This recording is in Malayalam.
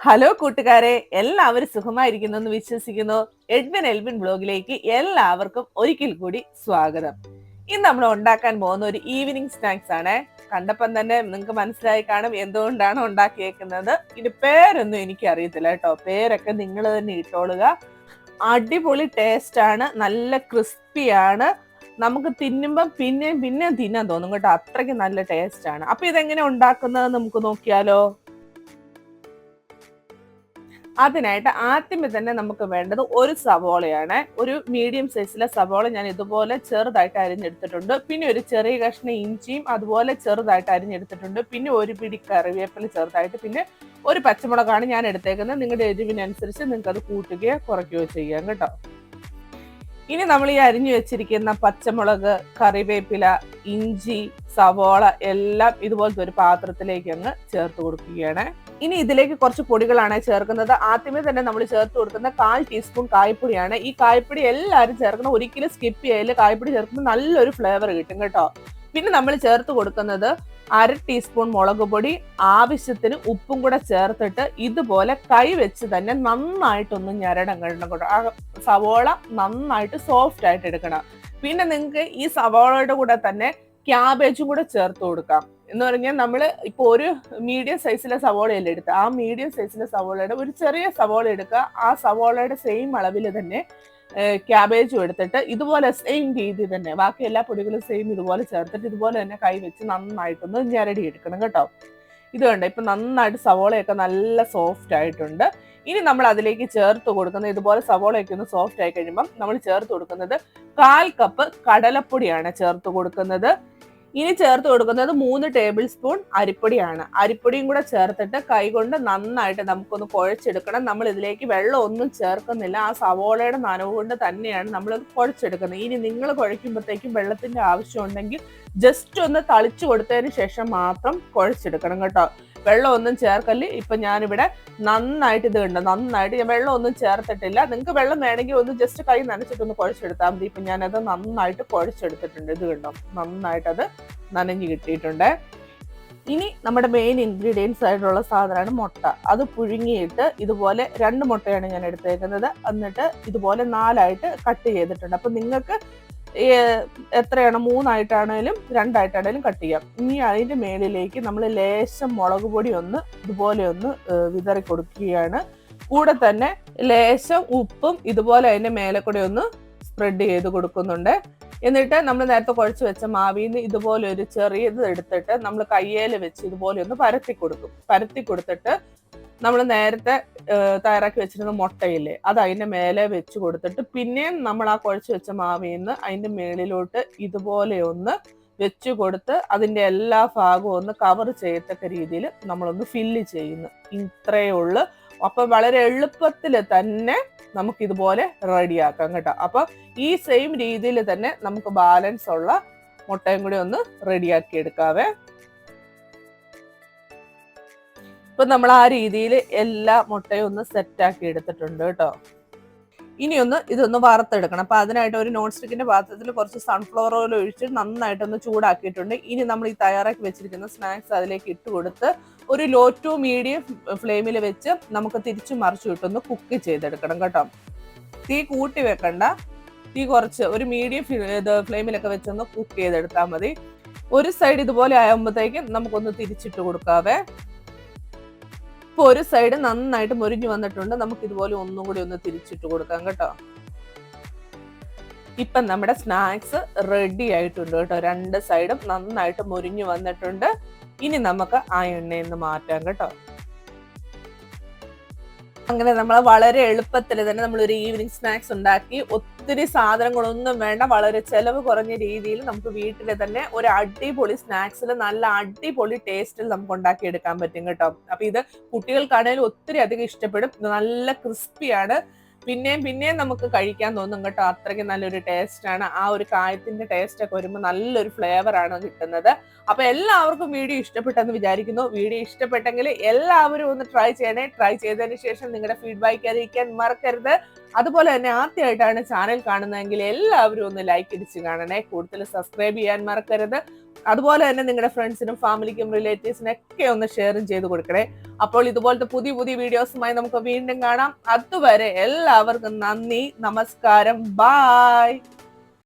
ഹലോ കൂട്ടുകാരെ എല്ലാവരും സുഖമായിരിക്കുന്നു എന്ന് വിശ്വസിക്കുന്നു എഡ്വിൻ എൽവിൻ ബ്ലോഗിലേക്ക് എല്ലാവർക്കും ഒരിക്കൽ കൂടി സ്വാഗതം. ഇന്ന് നമ്മൾ ഉണ്ടാക്കാൻ പോകുന്ന ഒരു ഈവനിങ് സ്നാക്സ് ആണ്. കണ്ടപ്പം തന്നെ നിങ്ങൾക്ക് മനസ്സിലായി കാണും എന്തുകൊണ്ടാണ് ഉണ്ടാക്കിയേക്കുന്നത്. ഇതിന്റെ പേരൊന്നും എനിക്ക് അറിയത്തില്ല കേട്ടോ. പേരൊക്കെ നിങ്ങൾ തന്നെ ഇട്ടോളുക. അടിപൊളി ടേസ്റ്റ് ആണ്. നല്ല ക്രിസ്പിയാണ് നമുക്ക് തിന്നുമ്പം പിന്നെയും പിന്നെയും തിന്നാൻ തോന്നും കേട്ടോ. അത്രയ്ക്ക് നല്ല ടേസ്റ്റ് ആണ്. അപ്പൊ ഇതെങ്ങനെ ഉണ്ടാക്കുന്നത് നമുക്ക് നോക്കിയാലോ. അതിനായിട്ട് ആദ്യമേ തന്നെ നമുക്ക് വേണ്ടത് ഒരു സവോളയാണ്. ഒരു മീഡിയം സൈസിലെ സവോള ഞാൻ ഇതുപോലെ ചെറുതായിട്ട് അരിഞ്ഞെടുത്തിട്ടുണ്ട്. പിന്നെ ഒരു ചെറിയ കഷ്ണം ഇഞ്ചിയും അതുപോലെ ചെറുതായിട്ട് അരിഞ്ഞെടുത്തിട്ടുണ്ട്. പിന്നെ ഒരു പിടി കറിവേപ്പില ചെറുതായിട്ട് പിന്നെ ഒരു പച്ചമുളകാണ് ഞാൻ എടുത്തേക്കുന്നത്. നിങ്ങളുടെ എരിവിനനുസരിച്ച് നിങ്ങൾക്ക് അത് കൂട്ടുകയോ കുറയ്ക്കുകയോ ചെയ്യാം കേട്ടോ. ഇനി നമ്മൾ ഈ അരിഞ്ഞു വെച്ചിരിക്കുന്ന പച്ചമുളക് കറിവേപ്പില ഇഞ്ചി സവോള എല്ലാം ഇതുപോലത്തെ ഒരു പാത്രത്തിലേക്ക് അങ്ങ് ചേർത്ത് കൊടുക്കുകയാണ്. ഇനി ഇതിലേക്ക് കുറച്ച് പൊടികളാണ് ചേർക്കുന്നത്. ആദ്യമേ തന്നെ നമ്മൾ ചേർത്ത് കൊടുക്കുന്ന കാൽ ടീസ്പൂൺ കായ്പൊടിയാണ് ഈ കായ്പൊടി എല്ലാവരും ചേർക്കണം. ഒരിക്കലും സ്കിപ്പ് ചെയ്യൽ. കായ്പൊടി ചേർക്കുമ്പോൾ നല്ലൊരു ഫ്ലേവർ കിട്ടും കേട്ടോ. പിന്നെ നമ്മൾ ചേർത്ത് കൊടുക്കുന്നത് അര ടീസ്പൂൺ മുളക് പൊടി ആവശ്യത്തിന് ഉപ്പും കൂടെ ചേർത്തിട്ട് ഇതുപോലെ കൈ വെച്ച് തന്നെ നന്നായിട്ടൊന്ന് ഞരടം കൂടെ ആ സവോള നന്നായിട്ട് സോഫ്റ്റ് ആയിട്ട് എടുക്കണം. പിന്നെ നിങ്ങൾക്ക് ഈ സവോളയുടെ കൂടെ തന്നെ ക്യാബേജും കൂടെ ചേർത്ത് കൊടുക്കാം. എന്ന് പറഞ്ഞാൽ നമ്മൾ ഇപ്പോൾ ഒരു മീഡിയം സൈസിലെ സവോളയല്ലേ എടുത്ത് ആ മീഡിയം സൈസിലെ സവോളയുടെ ഒരു ചെറിയ സവോള എടുക്കുക ആ സവോളയുടെ സെയിം അളവിൽ തന്നെ ക്യാബേജും എടുത്തിട്ട് ഇതുപോലെ സെയിം രീതി തന്നെ. ബാക്കി എല്ലാ പൊടികളും സെയിം ഇതുപോലെ ചേർത്തിട്ട് ഇതുപോലെ തന്നെ കൈ വെച്ച് നന്നായിട്ടൊന്ന് ഞരടി എടുക്കണം കേട്ടോ. ഇത് കണ്ട? ഇപ്പം നന്നായിട്ട് സവോളയൊക്കെ നല്ല സോഫ്റ്റ് ആയിട്ടുണ്ട്. ഇനി നമ്മൾ അതിലേക്ക് ചേർത്ത് കൊടുക്കുന്നത് ഇതുപോലെ സവോളയൊക്കെ ഒന്ന് സോഫ്റ്റ് ആയി കഴിയുമ്പം നമ്മൾ ചേർത്ത് കൊടുക്കുന്നത് കാൽ കപ്പ് കടലപ്പൊടിയാണ് ചേർത്ത് കൊടുക്കുന്നത്. ഇനി ചേർത്ത് കൊടുക്കുന്നത് മൂന്ന് ടേബിൾ സ്പൂൺ അരിപ്പൊടിയാണ്. അരിപ്പൊടിയും കൂടെ ചേർത്തിട്ട് കൈകൊണ്ട് നന്നായിട്ട് നമുക്കൊന്ന് കുഴച്ചെടുക്കണം. നമ്മൾ ഇതിലേക്ക് വെള്ളം ഒന്നും ചേർക്കുന്നില്ല. ആ സവോളയുടെ നനവ് കൊണ്ട് തന്നെയാണ് നമ്മൾ കുഴച്ചെടുക്കുന്നത്. ഇനി നിങ്ങൾ കുഴയ്ക്കുമ്പോഴത്തേക്കും വെള്ളത്തിന്റെ ആവശ്യം ഉണ്ടെങ്കിൽ ജസ്റ്റ് ഒന്ന് തളിച്ചു കൊടുത്തതിന് ശേഷം മാത്രം കുഴച്ചെടുക്കണം കേട്ടോ. വെള്ളം ഒന്നും ചേർക്കൽ ഇപ്പൊ ഞാനിവിടെ നന്നായിട്ട് ഇത് കണ്ടു? നന്നായിട്ട് ഞാൻ വെള്ളം ഒന്നും ചേർത്തിട്ടില്ല. നിങ്ങൾക്ക് വെള്ളം വേണമെങ്കിൽ ഒന്ന് ജസ്റ്റ് കൈ നനച്ചിട്ടൊന്ന് കുഴച്ചെടുത്താൽ മതി. ഇപ്പൊ ഞാനത് നന്നായിട്ട് കുഴച്ചെടുത്തിട്ടുണ്ട് ഇത് കണ്ടോ? നന്നായിട്ട് അത് നനഞ്ഞു കിട്ടിയിട്ടുണ്ട്. ഇനി നമ്മുടെ മെയിൻ ഇൻഗ്രീഡിയൻസ് ആയിട്ടുള്ള സാധനമാണ് മുട്ട. അത് പുഴുങ്ങിയിട്ട് ഇതുപോലെ രണ്ട് മുട്ടയാണ് ഞാൻ എടുത്തേക്കുന്നത്. എന്നിട്ട് ഇതുപോലെ നാലായിട്ട് കട്ട് ചെയ്തിട്ടുണ്ട്. അപ്പം നിങ്ങൾക്ക് എത്രയാണ് മൂന്നായിട്ടാണേലും രണ്ടായിട്ടാണേലും കട്ട് ചെയ്യാം. ഇനി അതിന്റെ മേളിലേക്ക് നമ്മൾ ലേശം മുളക് പൊടി ഒന്ന് ഇതുപോലെ ഒന്ന് വിതറി കൊടുക്കുകയാണ്. കൂടെ തന്നെ ലേശം ഉപ്പും ഇതുപോലെ അതിന്റെ മേലെ കൂടെ ഒന്ന് സ്പ്രെഡ് ചെയ്ത് കൊടുക്കുന്നുണ്ട്. എന്നിട്ട് നമ്മൾ നേരത്തെ കുഴച്ച് വെച്ച മാവിന്ന് ഇതുപോലെ ഒരു ചെറിയത് എടുത്തിട്ട് നമ്മൾ കയ്യേൽ വെച്ച് ഇതുപോലെ ഒന്ന് പരത്തി കൊടുക്കും. പരത്തി കൊടുത്തിട്ട് നമ്മൾ നേരത്തെ തയ്യാറാക്കി വെച്ചിരുന്ന മുട്ടയില്ലേ അത് അതിന്റെ മേലെ വെച്ച് കൊടുത്തിട്ട് പിന്നെയും നമ്മൾ ആ കുഴച്ച് വെച്ച മാവിന്ന് അതിന്റെ മേളിലോട്ട് ഇതുപോലെ ഒന്ന് വെച്ച് കൊടുത്ത് അതിന്റെ എല്ലാ ഭാഗവും ഒന്ന് കവർ ചെയ്യത്തക്ക രീതിയിൽ നമ്മളൊന്ന് ഫില്ല് ചെയ്യുന്നു. ഇത്രയേ ഉള്ളു. അപ്പൊ വളരെ എളുപ്പത്തിൽ തന്നെ നമുക്ക് ഇതുപോലെ റെഡിയാക്കാം കേട്ടോ. അപ്പൊ ഈ സെയിം രീതിയിൽ തന്നെ നമുക്ക് ബാലൻസ് ഉള്ള മുട്ടയും കൂടി ഒന്ന് റെഡിയാക്കി എടുക്കാവേ. ഇപ്പൊ നമ്മൾ ആ രീതിയിൽ എല്ലാ മുട്ടയും ഒന്ന് സെറ്റ് ആക്കി എടുത്തിട്ടുണ്ട് കേട്ടോ. ഇനി ഒന്ന് ഇതൊന്ന് വറുത്തെടുക്കണം. അപ്പൊ അതിനായിട്ട് ഒരു നോൺ സ്റ്റിക്കിന്റെ പാത്രത്തിൽ കുറച്ച് സൺഫ്ലവർ ഓയിൽ ഒഴിച്ച് നന്നായിട്ടൊന്ന് ചൂടാക്കിയിട്ടുണ്ട്. ഇനി നമ്മൾ ഈ തയ്യാറാക്കി വെച്ചിരിക്കുന്ന സ്നാക്സ് അതിലേക്ക് ഇട്ട് കൊടുത്ത് ഒരു ലോ ടു മീഡിയം ഫ്ലെയിമിൽ വെച്ച് നമുക്ക് തിരിച്ചു മറിച്ചു ഇട്ടൊന്ന് കുക്ക് ചെയ്തെടുക്കണം കേട്ടോ. തീ കൂട്ടി വെക്കണ്ട. തീ കുറച്ച് ഒരു മീഡിയം ഇത് ഫ്ലെയിമിലൊക്കെ വെച്ചൊന്ന് കുക്ക് ചെയ്തെടുത്താൽ മതി. ഒരു സൈഡ് ഇതുപോലെ ആകുമ്പോഴത്തേക്കും നമുക്കൊന്ന് തിരിച്ചിട്ട് കൊടുക്കാവേ. ഇപ്പൊ ഒരു സൈഡ് നന്നായിട്ട് മുരിഞ്ഞു വന്നിട്ടുണ്ട്. നമുക്ക് ഇതുപോലെ ഒന്നും കൂടി ഒന്ന് തിരിച്ചിട്ട് കൊടുക്കാം കേട്ടോ. ഇപ്പൊ നമ്മുടെ സ്നാക്സ് റെഡി ആയിട്ടുണ്ട് കേട്ടോ. രണ്ട് സൈഡും നന്നായിട്ട് മുരിഞ്ഞു വന്നിട്ടുണ്ട്. ഇനി നമുക്ക് ആ എണ്ണയിൽ നിന്ന് മാറ്റാം കേട്ടോ. അങ്ങനെ നമ്മൾ വളരെ എളുപ്പത്തിൽ തന്നെ നമ്മൾ ഒരു ഈവനിങ് സ്നാക്സ് ഉണ്ടാക്കി ഒത്തിരി സാധനങ്ങളൊന്നും വേണ്ട വളരെ ചെലവ് കുറഞ്ഞ രീതിയിൽ നമുക്ക് വീട്ടിൽ തന്നെ ഒരു അടിപൊളി സ്നാക്സിൽ നല്ല അടിപൊളി ടേസ്റ്റിൽ നമുക്ക് ഉണ്ടാക്കി എടുക്കാൻ പറ്റും കേട്ടോ. അപ്പൊ ഇത് കുട്ടികൾക്കാണെങ്കിലും ഒത്തിരി അധികം ഇഷ്ടപ്പെടും. നല്ല ക്രിസ്പിയാണ് പിന്നെയും പിന്നെയും നമുക്ക് കഴിക്കാൻ തോന്നും കേട്ടോ. അത്രയ്ക്ക് നല്ലൊരു ടേസ്റ്റ് ആണ്. ആ ഒരു കായത്തിന്റെ ടേസ്റ്റ് ഒക്കെ വരുമ്പോൾ നല്ലൊരു ഫ്ലേവർ ആണ് കിട്ടുന്നത്. അപ്പൊ എല്ലാവർക്കും വീഡിയോ ഇഷ്ടപ്പെട്ടെന്ന് വിചാരിക്കുന്നു. വീഡിയോ ഇഷ്ടപ്പെട്ടെങ്കിൽ എല്ലാവരും ഒന്ന് ട്രൈ ചെയ്യണേ. ട്രൈ ചെയ്തതിന് ശേഷം നിങ്ങളുടെ ഫീഡ്ബാക്ക് അറിയിക്കാൻ മറക്കരുത്. അതുപോലെ തന്നെ ആദ്യമായിട്ടാണ് ചാനൽ കാണുന്നതെങ്കിൽ എല്ലാവരും ഒന്ന് ലൈക്ക് ഇടിച്ച് കാണണേ. കൂടുതൽ സബ്സ്ക്രൈബ് ചെയ്യാൻ മറക്കരുത്. അതുപോലെ തന്നെ നിങ്ങളുടെ ഫ്രണ്ട്സിനും ഫാമിലിക്കും റിലേറ്റീവ്സിനും ഒക്കെ ഒന്ന് ഷെയറും ചെയ്ത് കൊടുക്കണേ. അപ്പോൾ ഇതുപോലത്തെ പുതിയ പുതിയ വീഡിയോസുമായി നമുക്ക് വീണ്ടും കാണാം. അതുവരെ എല്ലാവർക്കും നന്ദി നമസ്കാരം. ബായ്.